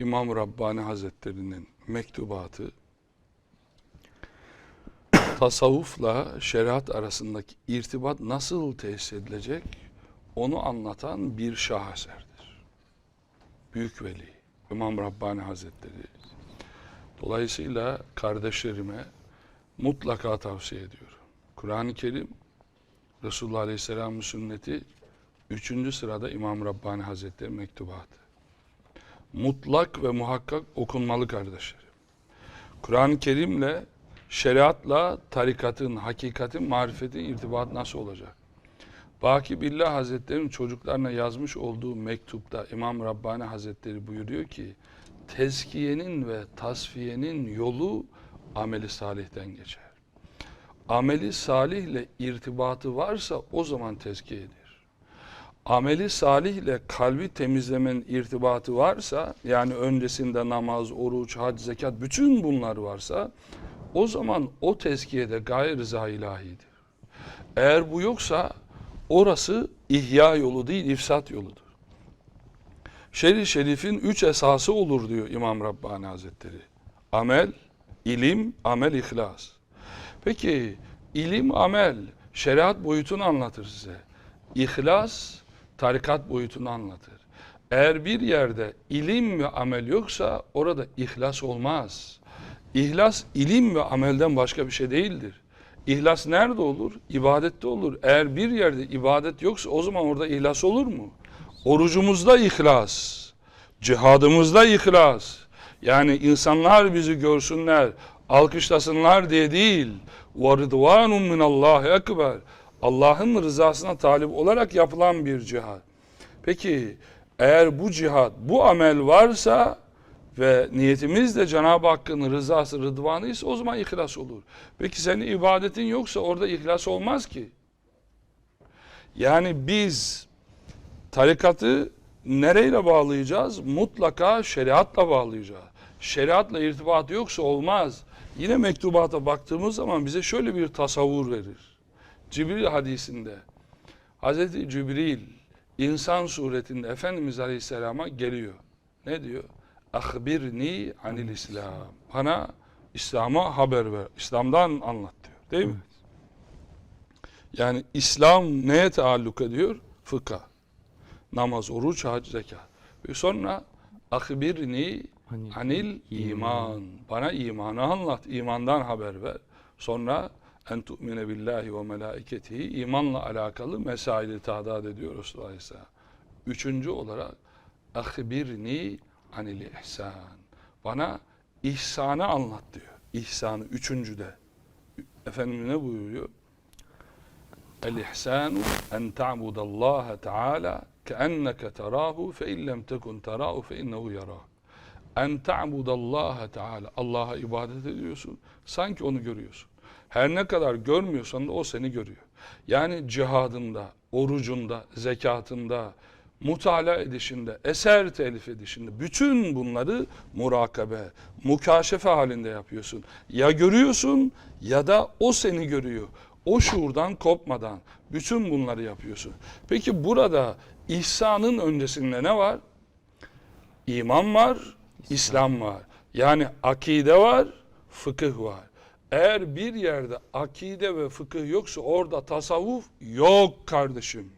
İmam Rabbani Hazretleri'nin mektubatı tasavvufla şeriat arasındaki irtibat nasıl tesis edilecek onu anlatan bir şaheserdir. Büyük Veli İmam Rabbani Hazretleri. Dolayısıyla kardeşlerime mutlaka tavsiye ediyorum. Kur'an-ı Kerim, Resulullah Aleyhisselam'ın sünneti, üçüncü sırada İmam Rabbani Hazretleri mektubatı. Mutlak ve muhakkak okunmalı kardeşlerim. Kur'an-ı Kerim'le, şeriatla tarikatın, hakikatin, marifetin irtibat nasıl olacak? Baki Billah Hazretleri'nin çocuklarına yazmış olduğu mektupta İmam Rabbani Hazretleri buyuruyor ki tezkiyenin ve tasfiyenin yolu ameli salihten geçer. Ameli salihle irtibatı varsa o zaman tezkiyedir. Ameli salihle kalbi temizlemenin irtibatı varsa yani öncesinde namaz, oruç, hac, zekat bütün bunlar varsa o zaman o tezkiyede gaye rıza ilahidir. Eğer bu yoksa orası ihya yolu değil ifsat yoludur. Şerif şerifin üç esası olur diyor İmam Rabbani Hazretleri. Amel, ilim, amel, ihlas. Peki ilim, amel, şeriat boyutunu anlatır size. İhlas, tarikat boyutunu anlatır. Eğer bir yerde ilim ve amel yoksa orada ihlas olmaz. İhlas ilim ve amelden başka bir şey değildir. İhlas nerede olur? İbadette olur. Eğer bir yerde ibadet yoksa o zaman orada ihlas olur mu? Orucumuzda ihlas, cihadımızda ihlas. Yani insanlar bizi görsünler, alkışlasınlar diye değil. وَرِضْوَانٌ مِنَ اللّٰهِ ekber. Allah'ın rızasına talip olarak yapılan bir cihad. Peki eğer bu cihad, bu amel varsa ve niyetimiz de Cenab-ı Hakk'ın rızası, rıdvanı ise o zaman ihlas olur. Peki senin ibadetin yoksa orada ihlas olmaz ki. Yani biz tarikatı nereyle bağlayacağız? Mutlaka şeriatla bağlayacağız. Şeriatla irtibatı yoksa olmaz. Yine mektubata baktığımız zaman bize şöyle bir tasavvur verir. Cibril hadisinde Hazreti Cibril insan suretinde Efendimiz Aleyhisselam'a geliyor. Ne diyor? Ahbirni anil İslam. Bana İslam'a haber ver. İslam'dan anlat diyor. Değil mi? Yani İslam neye taalluk ediyor? Fıkha. Namaz, oruç, hac, zekat. Ve sonra ahbirni anil iman. Bana imanı anlat. imandan haber ver. Sonra en tu'mine billahi ve melaiketihi imanla alakalı mesaili tadat ediyor Resulullah Aleyhisselam. Üçüncü olarak ahbirni anil ihsan. Bana ihsanı anlat diyor. İhsanı üçüncüde. Efendimiz ne buyuruyor? El ihsanu en ta'budallaha teala keenneke terahu fe in lem tekun terahu fe innehu yarak. En ta'budallaha teala. Allah'a ibadet ediyorsun. Sanki onu görüyorsun. Her ne kadar görmüyorsan da o seni görüyor. Yani cihadında, orucunda, zekatında, mutala edişinde, eser telif edişinde bütün bunları murakabe, mukaşefe halinde yapıyorsun. Ya görüyorsun ya da o seni görüyor. O şuurdan kopmadan bütün bunları yapıyorsun. Peki burada ihsanın öncesinde ne var? İman var, İslam var. Yani akide var, fıkıh var. Eğer bir yerde akide ve fıkıh yoksa orada tasavvuf yok kardeşim.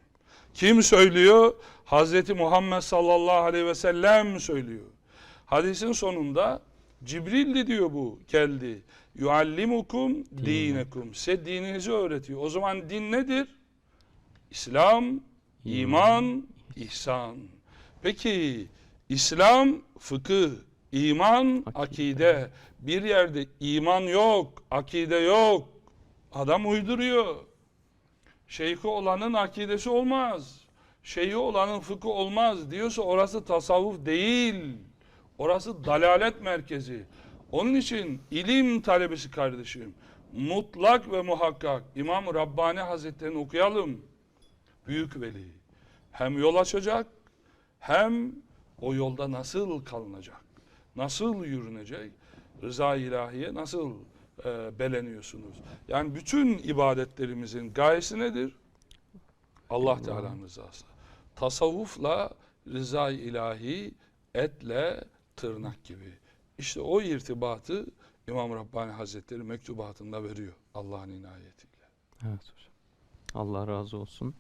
Kim söylüyor? Hazreti Muhammed sallallahu aleyhi ve sellem söylüyor. Hadisin sonunda Cibril diyor bu geldi. Yuallimukum dinekum. Size dininizi öğretiyor. O zaman din nedir? İslam, iman, ihsan. Peki İslam, fıkıh, iman, akide. Bir yerde iman yok, akide yok. Adam uyduruyor. Şeyhi olanın akidesi olmaz. Şeyhi olanın fıkı olmaz diyorsa orası tasavvuf değil. Orası dalalet merkezi. Onun için ilim talebesi kardeşim mutlak ve muhakkak İmam Rabbani Hazretleri'ni okuyalım. Büyük veli. Hem yol açacak hem o yolda nasıl kalınacak? Nasıl yürünecek? Rıza ilahiye nasıl e, beleniyorsunuz? Yani bütün ibadetlerimizin gayesi nedir? Allah Teala'nın rızası. Tasavvufla rıza ilahi, etle, tırnak gibi. İşte o irtibatı İmam Rabbani Hazretleri mektubatında veriyor Allah'ın inayetiyle. Evet hocam. Allah razı olsun.